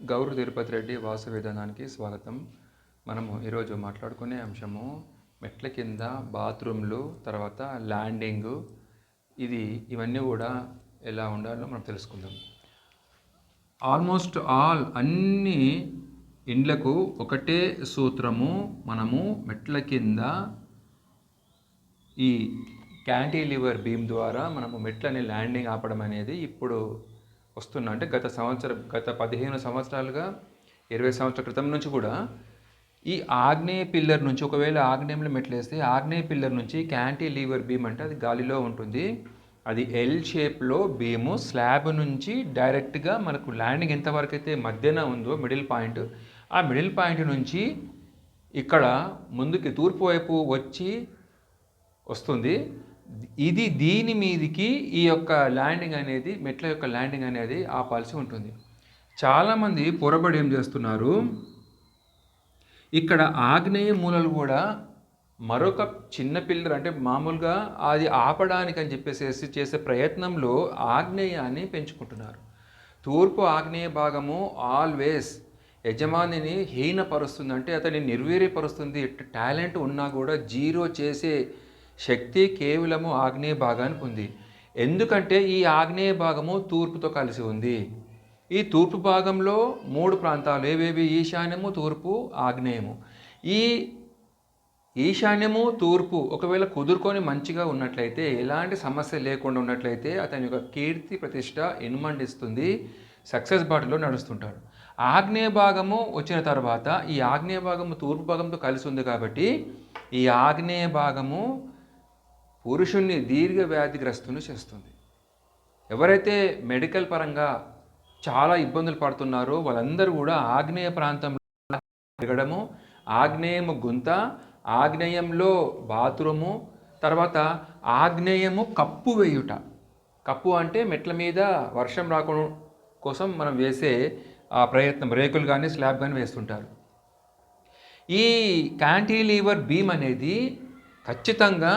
గౌరు తిరుపతి రెడ్డి వాసు విధానానికి స్వాగతం. మనము ఈరోజు మాట్లాడుకునే అంశము మెట్ల కింద బాత్రూమ్లు తర్వాత ల్యాండింగ్. ఇది ఇవన్నీ కూడా ఎలా ఉండాలో మనం తెలుసుకుందాం. ఆల్మోస్ట్ ఆల్ అన్ని ఇండ్లకు ఒకటే సూత్రము మనము మెట్ల కింద ఈ క్యాంటీలివర్ బీమ్ ద్వారా మనము మెట్లని ల్యాండింగ్ ఆపడం అనేది ఇప్పుడు వస్తున్న. అంటే గత సంవత్సరం గత పదిహేను సంవత్సరాలుగా ఇరవై సంవత్సరాల క్రితం నుంచి కూడా ఈ ఆగ్నేయ పిల్లర్ నుంచి ఒకవేళ ఆగ్నేయంలో మెట్లేస్తే ఆగ్నేయ పిల్లర్ నుంచి క్యాంటీలీవర్ బీమ్ అంటే అది గాలిలో ఉంటుంది. అది ఎల్ షేప్లో బీము స్లాబ్ నుంచి డైరెక్ట్గా మనకు ల్యాండింగ్ ఎంతవరకు అయితే మధ్యన ఉందో మిడిల్ పాయింట్ ఆ మిడిల్ పాయింట్ నుంచి ఇక్కడ ముందుకి తూర్పు వైపు వచ్చి వస్తుంది. ఇది దీని మీదికి ఈ యొక్క ల్యాండింగ్ అనేది మెట్ల యొక్క ల్యాండింగ్ అనేది ఆపాల్సి ఉంటుంది. చాలామంది పొరబడి ఏం చేస్తున్నారు? ఇక్కడ ఆగ్నేయ మూలలు కూడా మరొక చిన్న పిల్లర్ అంటే మామూలుగా అది ఆపడానికి అని చెప్పేసి చేసే ప్రయత్నంలో ఆగ్నేయాన్ని పెంచుకుంటున్నారు. తూర్పు ఆగ్నేయ భాగము ఆల్వేస్ యజమానిని హీనపరుస్తుంది అంటే అతన్ని నిర్వీర్యపరుస్తుంది. టాలెంట్ ఉన్నా కూడా జీరో చేసే శక్తి కేవలము ఆగ్నేయ భాగానికి ఉంది ఎందుకంటే ఈ ఆగ్నేయ భాగము తూర్పుతో కలిసి ఉంది. ఈ తూర్పు భాగంలో మూడు ప్రాంతాలు ఏవేవి? ఈశాన్యము తూర్పు ఆగ్నేయము. ఈ ఈశాన్యము తూర్పు ఒకవేళ కుదుర్కొని మంచిగా ఉన్నట్లయితే ఎలాంటి సమస్య లేకుండా ఉన్నట్లయితే అతని యొక్క కీర్తి ప్రతిష్ట ఇనుమండిస్తుంది. సక్సెస్ బాటలో నడుస్తుంటాడు. ఆగ్నేయ భాగము వచ్చిన తర్వాత ఈ ఆగ్నేయ భాగము తూర్పు భాగంతో కలిసి ఉంది కాబట్టి ఈ ఆగ్నేయ భాగము పురుషుణ్ణి దీర్ఘ వ్యాధిగ్రస్తుని చేస్తుంది. ఎవరైతే మెడికల్ పరంగా చాలా ఇబ్బందులు పడుతున్నారో వాళ్ళందరూ కూడా ఆగ్నేయ ప్రాంతంలో తిరగడము ఆగ్నేయము గుంత ఆగ్నేయంలో బాత్రూము తర్వాత ఆగ్నేయము కప్పు వేయుట. కప్పు అంటే మెట్ల మీద వర్షం రాకుండా కోసం మనం వేసే ఆ ప్రయత్నం రేకులు కానీ స్లాబ్ కానీ వేస్తుంటారు. ఈ క్యాంటీలీవర్ బీమ్ అనేది ఖచ్చితంగా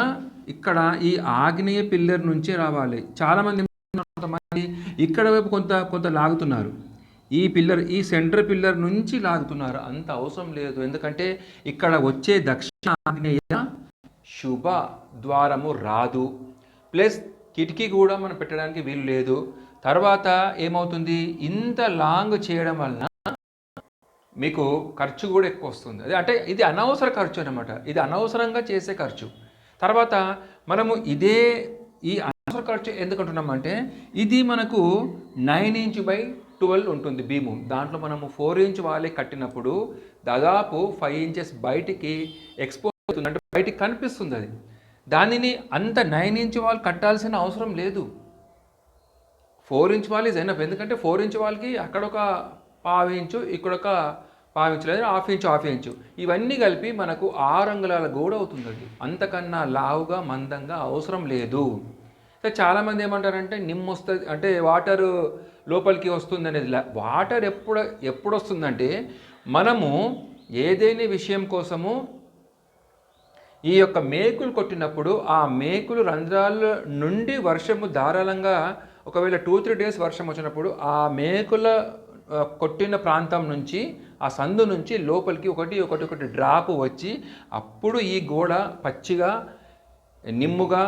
ఇక్కడ ఈ ఆగ్నేయ పిల్లర్ నుంచే రావాలి. చాలామంది కొంతమంది ఇక్కడ వైపు కొంత కొంత లాగుతున్నారు. ఈ పిల్లర్ ఈ సెంటర్ పిల్లర్ నుంచి లాగుతున్నారు. అంత అవసరం లేదు. ఎందుకంటే ఇక్కడ వచ్చే దక్షిణ ఆగ్నేయ శుభ ద్వారము రాదు. ప్లస్ కిటికీ కూడా మనం పెట్టడానికి వీలు లేదు. తర్వాత ఏమవుతుంది? ఇంత లాంగ్ చేయడం వలన మీకు ఖర్చు కూడా ఎక్కువ వస్తుంది. అదే అంటే ఇది అనవసర ఖర్చు అనమాట ఇది అనవసరంగా చేసే ఖర్చు. తర్వాత మనము ఇదే ఈ అనవసర ఖర్చు ఎందుకు అంటున్నామంటే ఇది మనకు నైన్ ఇంచ్ బై ట్వెల్వ్ ఉంటుంది బీము దాంట్లో మనము ఫోర్ ఇంచ్ వాళ్ళే కట్టినప్పుడు దాదాపు ఫైవ్ ఇంచెస్ బయటికి ఎక్స్పోజ్ అవుతుంది. అంటే బయటికి కనిపిస్తుంది అది. దానిని అంత నైన్ ఇంచ్ వాళ్ళు కట్టాల్సిన అవసరం లేదు. Four inch wall is enough ఎందుకంటే ఫోర్ ఇంచ్ వాళ్ళకి అక్కడ ఒక పావు ఇంచు ఇక్కడ ఒక పావు ఇంచు లేదా హాఫ్ ఇంచు హాఫ్ ఇంచు. ఇవన్నీ కలిపి మనకు ఆరు అంగుళాల గోడ అవుతుంది అంతకన్నా లావుగా మందంగా అవసరం లేదు. చాలామంది ఏమంటారంటే నిమ్మ వస్తుంది అంటే వాటర్ లోపలికి వస్తుంది అనేది వాటర్ ఎప్పుడు ఎప్పుడు వస్తుందంటే మనము ఏదైనా విషయం కోసము ఈ యొక్క మేకులు కొట్టినప్పుడు ఆ మేకులు రంధ్రాల నుండి వర్షము ధారాళంగా ఒకవేళ టూ త్రీ డేస్ వర్షం వచ్చినప్పుడు ఆ మేకుల కొట్టిన ప్రాంతం నుంచి ఆ సందు నుంచి లోపలికి ఒకటి ఒకటి ఒకటి డ్రాప్ వచ్చి అప్పుడు ఈ గోడ పచ్చిగా నిమ్ముగా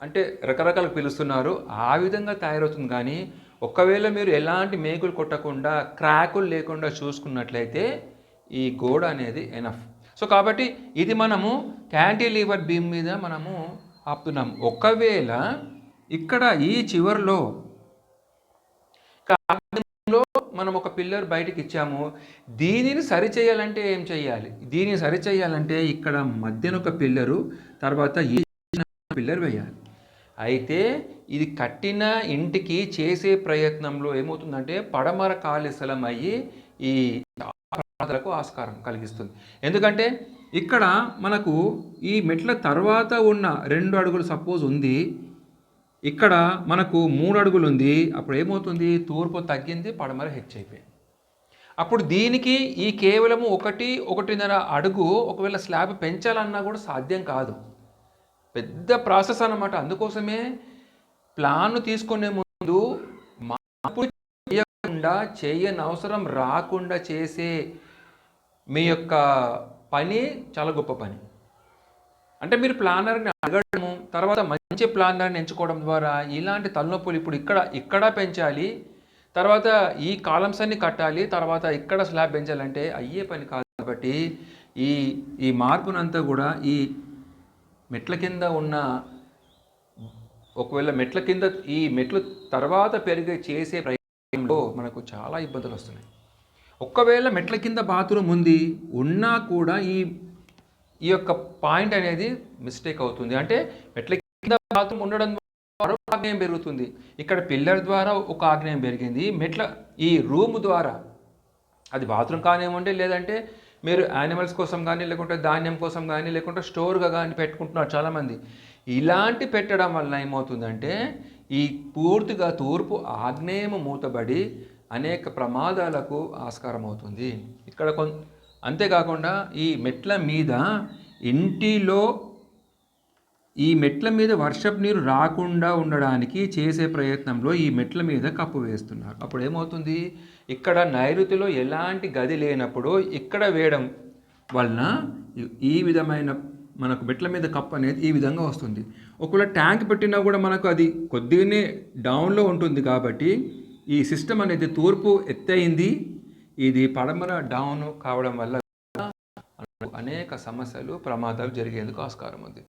అంటే రకరకాల పిలుస్తున్నారు. ఆ విధంగా తయారవుతుంది. కానీ ఒకవేళ మీరు ఎలాంటి మేకులు కొట్టకుండా క్రాకులు లేకుండా చూసుకున్నట్లయితే ఈ గోడ అనేది ఎనఫ్ సో కాబట్టి ఇది మనము క్యాంటీలీవర్ బీమ్ మీద మనము ఆపుతున్నాం. ఒకవేళ ఇక్కడ ఈ చివరిలో మనం ఒక పిల్లర్ బయటికి ఇచ్చాము. దీనిని సరి చేయాలంటే ఏం చేయాలి? దీనిని సరి చేయాలంటే ఇక్కడ మధ్యన ఒక పిల్లరు తర్వాత ఈ పిల్లర్ వేయాలి. అయితే ఇది కట్టిన ఇంటికి చేసే ప్రయత్నంలో ఏమవుతుందంటే పడమర ఖాళీ స్థలం అయ్యి ఈ ప్రమాదాలకు ఆస్కారం కలిగిస్తుంది. ఎందుకంటే ఇక్కడ మనకు ఈ మెట్ల తర్వాత ఉన్న రెండు అడుగులు సపోజ్ ఉంది. ఇక్కడ మనకు మూడు అడుగులు ఉంది అప్పుడు ఏమవుతుంది? తూర్పు తగ్గింది పడమర హెచ్చైపోయింది అప్పుడు దీనికి ఈ కేవలము ఒకటి ఒకటిన్నర అడుగు ఒకవేళ స్లాబ్ పెంచాలన్నా కూడా సాధ్యం కాదు. పెద్ద ప్రాసెస్ అన్నమాట. అందుకోసమే ప్లాన్ తీసుకునే ముందు మార్పు చేయకుండా చేయని అవసరం రాకుండా చేసే మీ యొక్క పని చాలా గొప్ప పని. అంటే మీరు ప్లానర్ని అడగడము తర్వాత మంచి ప్లానర్ని ఎంచుకోవడం ద్వారా ఇలాంటి తలనొప్పులు ఇప్పుడు ఇక్కడ ఇక్కడ పెంచాలి తర్వాత ఈ కాలమ్స్ అన్ని కట్టాలి తర్వాత ఇక్కడ స్లాబ్ పెంచాలంటే అయ్యే పని కాదు కాబట్టి ఈ ఈ మార్పునంతా కూడా ఈ మెట్ల కింద ఉన్న ఒకవేళ మెట్ల కింద ఈ మెట్లు తర్వాత పెరిగే చేసే ప్రయత్నంలో మనకు చాలా ఇబ్బందులు వస్తున్నాయి. ఒక్కవేళ మెట్ల కింద బాత్రూమ్ ఉంది ఉన్నా కూడా ఈ ఈ యొక్క పాయింట్ అనేది మిస్టేక్ అవుతుంది. అంటే మెట్ల కింద బాత్రూమ్ ఉండడం ద్వారా ఆగ్నేయం పెరుగుతుంది. ఇక్కడ పిల్లర్ ద్వారా ఒక ఆగ్నేయం పెరిగింది. మెట్ల ఈ రూమ్ ద్వారా అది బాత్రూమ్ కానివ్వండి లేదంటే మీరు యానిమల్స్ కోసం కానీ లేకుంటే ధాన్యం కోసం కానీ లేకుంటే స్టోర్గా కానీ పెట్టుకుంటున్నారు చాలామంది. ఇలాంటి పెట్టడం వల్ల ఏమవుతుందంటే ఈ పూర్తిగా తూర్పు ఆగ్నేయము మూతబడి అనేక ప్రమాదాలకు ఆస్కారం అవుతుంది ఇక్కడ కొంత అంతేకాకుండా ఈ మెట్ల మీద ఇంటిలో ఈ మెట్ల మీద వర్షపు నీరు రాకుండా ఉండడానికి చేసే ప్రయత్నంలో ఈ మెట్ల మీద కప్పు వేస్తున్నారు. అప్పుడు ఏమవుతుంది? ఇక్కడ నైరుతిలో ఎలాంటి గది లేనప్పుడు ఇక్కడ వేయడం వలన ఈ- విధమైన మనకు మెట్ల మీద కప్పు అనేది ఈ విధంగా వస్తుంది. ఒకవేళ ట్యాంక్ పెట్టినా కూడా మనకు అది కొద్దిగానే డౌన్లో ఉంటుంది కాబట్టి ఈ సిస్టమ్ అనేది తూర్పు ఎత్తయింది. ఇది పడమర డౌన్ కావడం వల్ల అనేక సమస్యలు ప్రమాదాలు జరిగేందుకు ఆస్కారం ఉంది.